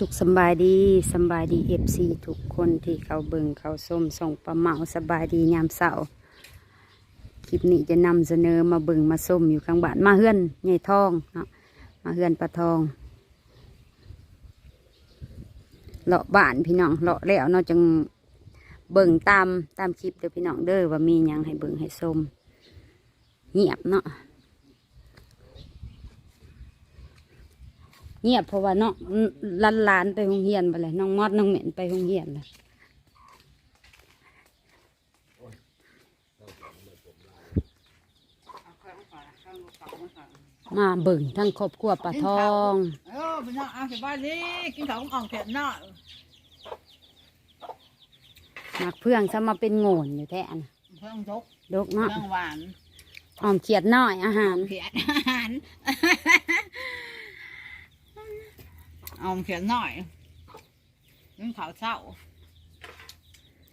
สุขสบายดีสบายดีเอฟซีทุกคนที่เขาเบิ่งเขาส้มส่งประเหมาสบายดียามเสาร์คลิปนี้จะนำเสนอมาเบิ่งมาส้มอยู่ข้างบ้านมาเฮือนใหญ่ทองเนาะมาเฮือนปลาทองเลาะบ้านพี่น้องเลาะแล้วเนาะจังเบิ่งตามตามคลิปเด้อพี่น้องเด้อว่ามียังให้เบิ่งให้ส้มเงียบเนาะ เงียบเพราะว่าน้องลันลานๆไปโรงเรียนไปเลยน้องมอดน้องเหม็นไปโรงเรียนเลยมาเบิ่งทั้งครอบครัวปลาทองเออพี่น้องเอาสบายดีกินข้าวของอ่องเผ็ดเนาะหมักเพื่องซะมาเป็นโง่นอยู่แท้นะเพิ่งยกดกเนาะเรื่องหวานอ้อมเขียดน้อยอาหารเผ็ดอาหาร เอาเผ็ดหน่อยกินข้าวเช้า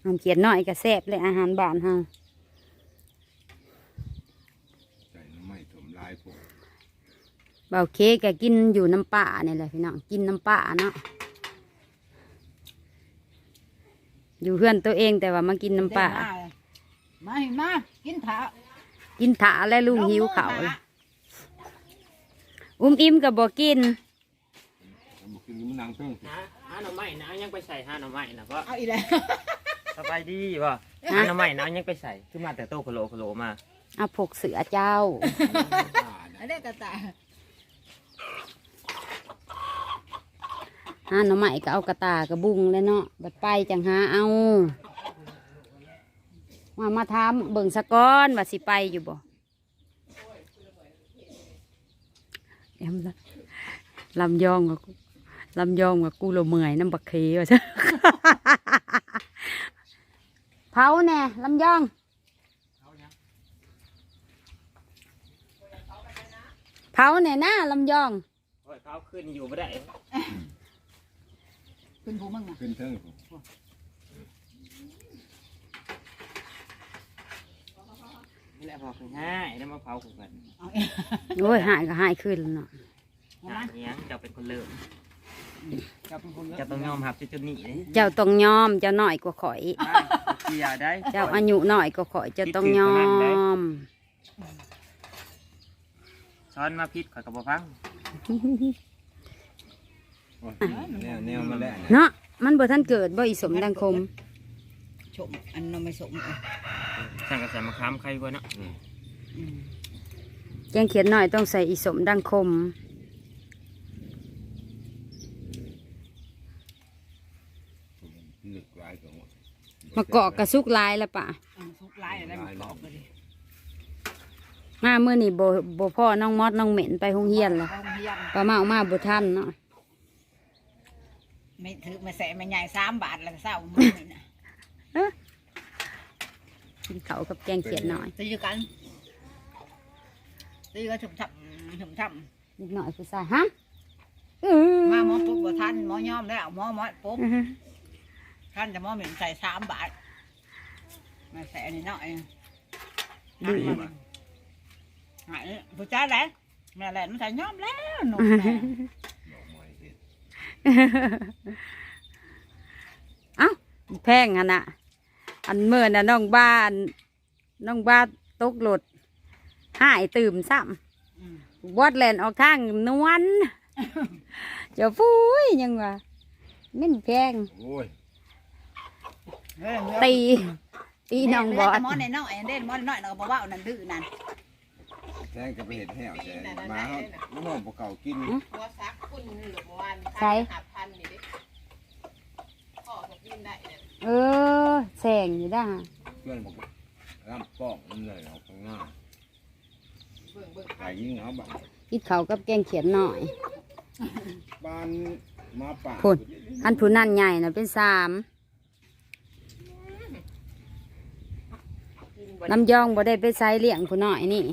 อ้อมเขียดน้อยก็แซ่บเลยอาหารบ้านเฮาใจน้ำไม่ถมลายผมเบาเคกก็กินอยู่น้ำป่านี่แหละพี่น้องกินน้ำป่าเนาะอยู่เพื่อนตัวเองแต่ว่ามากินน้ำป่ามามาเห็นมากินข้าวกินถาและลุงหิวเขาวเลยอุ้มอิ่มกับบอกกินผมบอ กกินมันนางเพิ่งหาหาหน่อไม้นะเอายังไปใส่หาหน่อไม้นะเพราะเอาอีกแล้ว สบายดีป่ะหาหน่อไม้นะเอายังไปใส่ขึ้นมาแต่โตโคโลโคโลมาเอาผกเสือเจ้า อันนี้กระต่ายหาหน่อไม้ก็เอากระตากระบุงเลยเนาะ บัดไปจังหาเอา มามาถามเบิ่งสะก้อนว่าสิไปอยู่บ่เอ็มละลำยองกับกู ลำยองกับกูเราเมื่อยน้ำบักเคว่าซะเผาแน่ลำยองเผาแน่หน้าลำยองโอ้ยเขาขึ้นอยู่ไม่ได้เป็นผู้มึงอะขึ้นเทิงผมนี่แหละพอคือง่ายแล้วมาเผาขู่กันเอาอีกโอ้ยหายก็หายขึ้นแล้วเนาะเอาหามาเนี้ยงเจ้าเป็นคนเริ่ม จะเป็นคนเยอะเจ้าต้องยอมรับจุดจุดนี้เลยเจ้าต้องยอมเจ้าน้อยกว่าข่อย ได้เกียร์ได้ เจ้าอายุน้อยกว่าข่อยเจ้าต้องยอม ช้อนมาพิษข่อยกับบ่ฟังโอ้ยแนวแนวมาแล้วนะเนาะมันบ่ทันเกิดบ่อีสมดังคม ชมอันนั้นไม่สมอะสั่งกระแสมะขามใครวะเนาะ อืม แกงเขียนน้อยต้องใส่อีสมดังคม หนึกลายของมะกอกกระซุกลายแล้วปะอันสุกลายอะไรมันกรอบเลยดิมาเมื่อนี่บ่บ่พ่อน้องมอดน้องเหม็นไปโรงเรียนละเอาเฮียนปลาเมามาบ่ทันเนาะไม่ถือมาแสะไม่ใหญ่สามบาทแล้วเศร้ามึงนี่นะกินเขาวกับแกงเขียนน้อยตีกันตีกันฉุบฉับฉุบฉับนิดหน่อยผู้ชายฮะอื้มาหมอปุ๊บบ่ทันหมอยอมแล้วหมอหมอปุ๊บ ท่านจะหมอเหม็นใส่สามบาทมาแสะนี่หน่อยดื้อหายผู้ชายแหละแม่แหละมันใส่ยอมแล้วหนุ่มแม่ดอกไม้เห็ดเอ้าแพงอันน่ะ อันเมื่อน่ะน้องบ้านน้องบ้านตกหลดหายตื่มซ้อืมำวอดแลนออกทางนวลเจ้าฟุ้ยยังวะมิ่นแพงโอ้ยเฮ้ย ตีตีน้องบอดหมอในน้อยเด่นหมอในน้อยเราก็บอกว่านั่นดื้อนั่นแทงก็ไปเห็ดแห้วแต่หมาเขาน้องพวกเก่ากินตัวซักคุณหรือเมื่อวานใช่หาพันนี่ดิพ่อของกินได้เนี่ยเออแสงอยู่ด้าเพื่อนบอกร่ำป้องมันเลยเอาข้างหน้าเบิ่งเบิ่งใครยิ่งเอาบังกินเขาวกับแกงเขียนหน่อยบ้านมาป่าพุ่นอันผู้นั่นใหญ่นะเป็นสาม น้ำยองบ่ได้ไปใส่เลี้ยงผู้น้อยนี่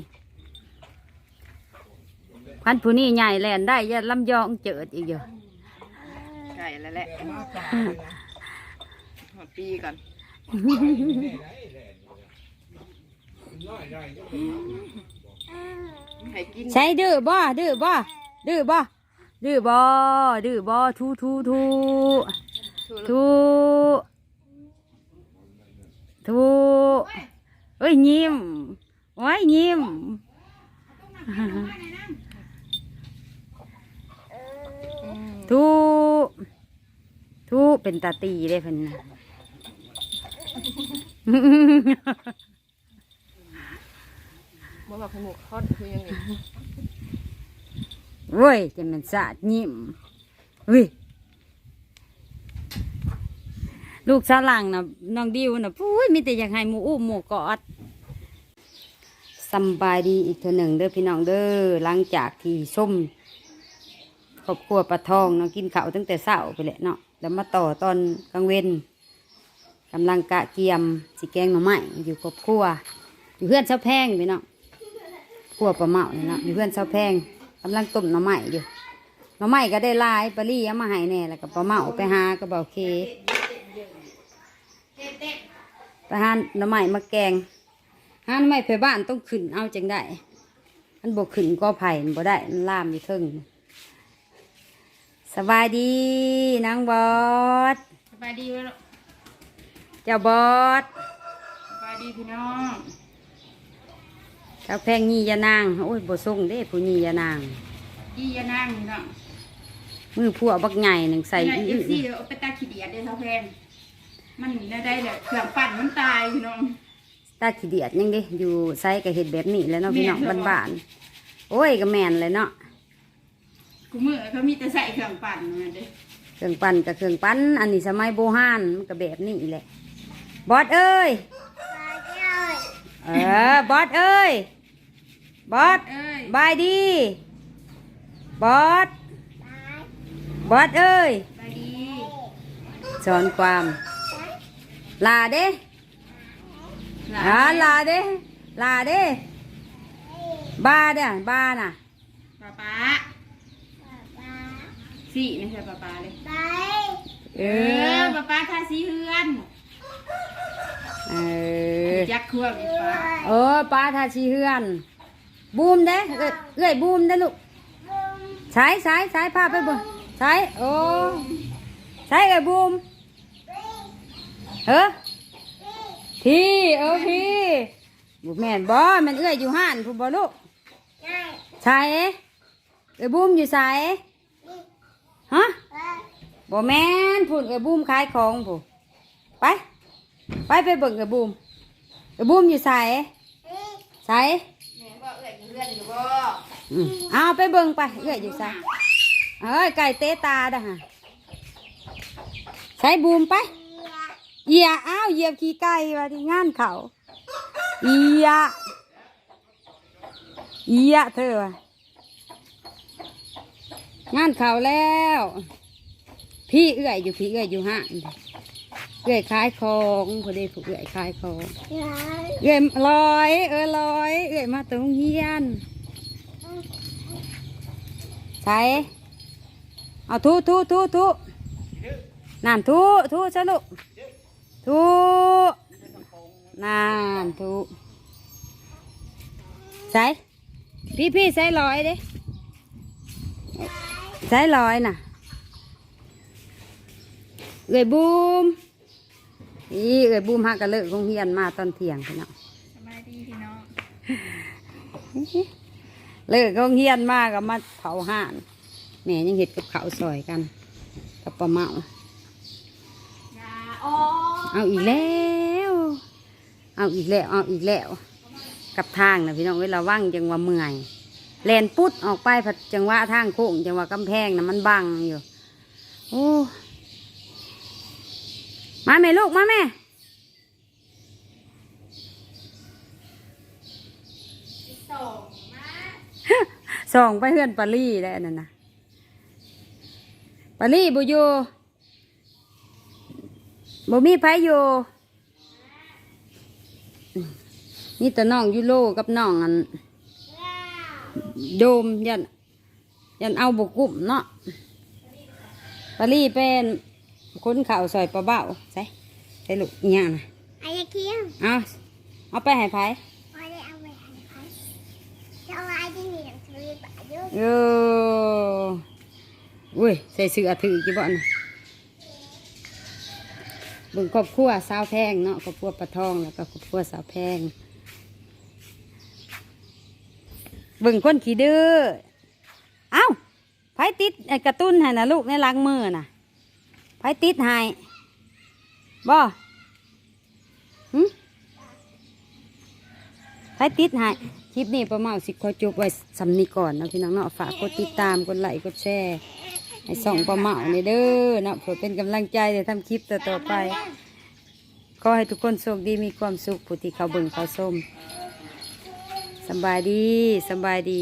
พันผู้นี่ใหญ่แลนได้อยาลำยองเจิดอีกเยอะไก่แล้วแหละหมดปีก่อนให้กินใช้ดื้อบ่ดื้อบ่ดื้อบ่ดื้อบอดื้อบอทูทูทูทูทู เอ้ยยิ้มไว้ยิ้มทูทูเป็นตาตีได้เพิ่นนะบ่บอกให้หมูทอดคือยังไงเว้ยจะมันสาดยิ้มเฮ้ย ลูกสาวหลังนะน้องดิวนะปุ้ยมีแต่อยากให้หมูอุ้มหมูกอดสบายดีอีกเท่าหนึ่งเด้อพี่น้องเด้อหลังจากที่ส้มครอบครัวปลาทองเนาะกินข้าวตั้งแต่เช้าไปแหละเนาะแล้วมาต่อตอนกลางเวนกำลังกะเกียมสิแกงหน่อไม้อยู่ครอบครัวอยู่เพื่อนเช้าแพงพี่น้องครัวปลาเมาเนี่ยเนาะอยู่เพื่อนเช้าแพงกำลังต้มหน่อไม้อยู่หน่อไม้ก็ได้ลายปลาลี่เอามาให้แน่แล้วก็ปลาเมาไปหาก็บอกโอเค ไปหาหน่อไม้มาแกงหาหน่อไม้ไปบ้านต้องขึ้นเอาจังได้ มันบกขึ้นก็ไผ่มันบ่ได้มันล่ามอยู่เทิงสบายดีนางบอสสบายดีวะลูกเจ้าบอสสบายดีพี่น้องเจ้าแพงยี่ยานางโอ้ยบ่ส่งเด้ผู้ยี่ยานางยี่ยานั่งพี่น้องมือผัวบักใหญ่หนึ่งใส่ใส่อื้เออฟซีเอาไปตาขี้เดียดเด้อเท่าแพง มันได้ได้แหละเครื่องปั่นมันตายพี่น้อง ตาขี้เดียดยังเด้อยู่ไซก็เห็ดแบบนี้แหล้วเนาะพี่น้องแม่นเหรอบ้านๆโอ้ยก็แม่นเลยเนาะกูมือเขามีแต่ใส่เครื่องปั่นมาเด้อเครื่องปั้นกับเครื่องปั้นอันนี้สมัยโบราณมันก็แบบนี้แหละบอสเอ้ยเออบอสเอ้ยบอสเอ้ยบายดีบอสบอสเอ้ยสบายดีสอนความ ลาเด้หอ่าลานลาเด้ ลาเด้บาเด้อบ้าน่ะป้าป้าสี่ไม่ใช่ป้าป้าเลยเอเอออป้าป้าทาสีเฮือนเออจักเครื่องอีกป้าเออปลาทาชีเฮือน บูมเด้เอ้ยเอ้ยบูมเด้ลูกใช้ใช้ใช้พาไปเบ่งใช้โอ้ใช้เอ้ยบูม เออพี่เออพี่บุแม่นบ่แมันเอ้ยอยู่ห้านผู้บ่ลูกใช่เอ้ยบูมอยู่ใส่ฮะบ่แม่นพูดเอ้ยบูมขายของผู้ไป ไปไปเบิ่งเอ้ยบูมเอ้ยบูมอยู่ใส่ใส่แม่บอกเอ้ยเฮือนอยู่บ่อืมเอาไปเบิ่งไปเอื้อยอยู่ใส่เอ้ยไก่เตะตาเด้อฮะใส่บูมไป เหยียอ้าวเหยียบขี้ไก่ว่าที่งานเขาเอียเอียเธองานเขาแล้ว พี่เอื้อยอยู่พี่เอื้อยอยู่ห้างเอื้อยขายของพอดีผูกเอื้อยขายของเอื้อยลอยเออลอย เอื้อยมาตรงเฮียนใส่เอาทูทูทูทูนั่นทูทูซะลูก ทูนั่นทูใส่พี่พี่ใส่ลอยด้ใส่ลอยน่ะเอ้ยบูมอีเอ้ยบูมหากระเลิกโรงเรียนมาตอนเที่ยงพี่น้องสบายดีพี่น้องเลิกโรงเรียนมาก็มาเผาห่านแม่ยังเห็ดกับเขาซอยกันกับปลาเมา เอาอีกแล้ว เอาอีกแล้ว เอาอีกแล้ว กับทางนะพี่น้องเวลาว่างจังว่าเมื่อยแลนปุ๊ดออกไปผัดจังหวะทางโค้งจังหวะกำแพงนะมันบังอยู่โอ้มาแม่ลูกมาแม่ส่งมาส่องไปเฮื่อนปาลี่ได้วนั่นนะปาลี่บุยู บ่มีไผอยู่นี่แต่น้องยูโรกับน้องอันโดมยันยันเอาบกุ่มเนาะปาลี่เป็นคนข่าวซอยปลาเบ้าใช่ใช่ลูกอหย่างนะอายาเคียงเอาเอาไปให้ไผพอได้เอาไปหันพันจะเอาไอ้ที่มีหนังสือปะยุเอออุ้ยใส่เสื้อถือกี่บ่นะเบิ่งครอบครัวสาวแพงเนาะครอบครัวปลาทองแล้วก็ครอบครัวสาวแพงบิ่งคนขี้ดื้อเอ้าไผติดกระตุ้นให้นะลูกในหลังมือน่ะไผติดให้บ่หึไผติดให้คลิปนี้ประมาณสิขอจบไว้สำนีก่อนนะพี่น้องเนาะฝากกดติดตามกดไลค์กดแชร์ ให้ส่องประเมาในเด้อเนาะเพื่อเป็นกำลังใจในทำคลิปต่อๆไป ขอให้ทุกคนโชคดีมีความสุขผู้ที่เขาเบิ่งเขาส้มสบายดีสบายดี